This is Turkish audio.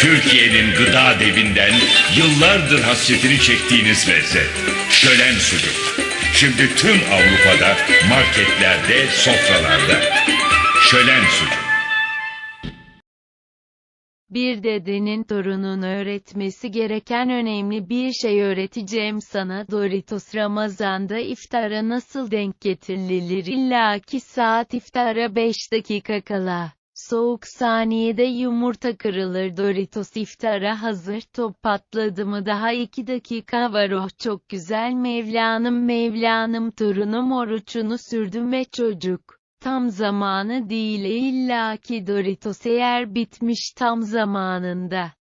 Türkiye'nin gıda devinden yıllardır hasretini çektiğiniz lezzet. Şölen sucuk. Şimdi tüm Avrupa'da, marketlerde, sofralarda. Şölen sucuk. Bir dedenin torunun öğretmesi gereken önemli bir şey öğreteceğim sana. Doritos Ramazan'da iftara nasıl denk getirilir? İllaki saat iftara 5 dakika kala. Soğuk saniyede yumurta kırılır Doritos iftara hazır top patladı mı daha 2 dakika var oh çok güzel Mevlanım Mevlanım torunum oruçunu sürdüm ve çocuk. Tam zamanı değil illaki Doritos eğer bitmiş tam zamanında.